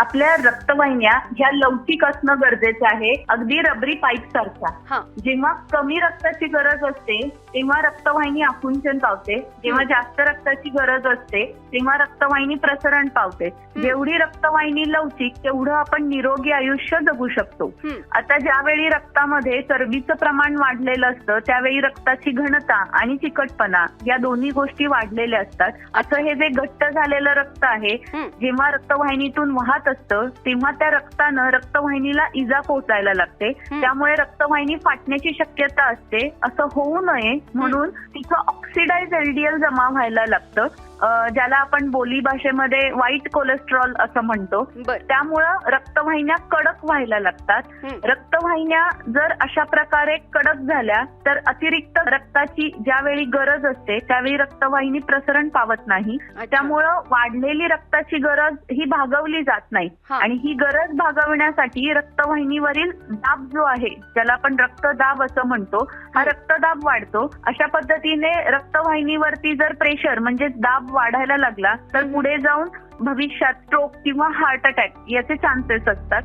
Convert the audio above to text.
आपल्या रक्तवाहिन्या ह्या लवचिक असणं गरजेचं आहे. अगदी रबरी पाईप सारख्या. जेव्हा कमी रक्ताची गरज असते तेव्हा रक्तवाहिनी आकुंचन पावते. जेव्हा जास्त रक्ताची गरज असते तेव्हा रक्तवाहिनी प्रसरण पावते. जेवढी रक्तवाहिनी लवचिक तेवढं आपण निरोगी आयुष्य जगू शकतो. आता ज्यावेळी रक्तामध्ये चरबीचं प्रमाण वाढलेलं असतं त्यावेळी रक्ताची घनता आणि चिकटपणा या दोन्ही गोष्टी वाढलेल्या असतात. असं हे जे घट्ट झालेलं रक्त आहे. जेव्हा रक्तवाहिनीतून वाहत असतं तेव्हा त्या रक्तानं रक्तवाहिनीला इजा पोहोचायला लागते. त्यामुळे रक्तवाहिनी फाटण्याची शक्यता असते. असं होऊ नये म्हणून तिथं ऑक्सिडाइज एलडीएल जमा व्हायला लागतं. ज्याला आपण बोली भाषेमध्ये व्हाईट कोलेस्ट्रॉल असं म्हणतो. त्यामुळं रक्तवाहिन्या कडक व्हायला लागतात. रक्तवाहिन्या जर अशा प्रकारे कडक झाल्या तर अतिरिक्त रक्ताची ज्यावेळी गरज असते त्यावेळी रक्तवाहिनी प्रसरण पावत नाही. त्यामुळं वाढलेली रक्ताची गरज ही भागवली जात नाही. आणि ही गरज भागवण्यासाठी रक्तवाहिनीवरील दाब जो आहे ज्याला आपण रक्तदाब असं म्हणतो हा रक्तदाब वाढतो. अशा पद्धतीने रक्तवाहिनीवरती जर प्रेशर म्हणजे दाब वाढायला लागला तर पुढे जाऊन भविष्यात स्ट्रोक किंवा हार्ट अटॅक याचे चान्सेस असतात.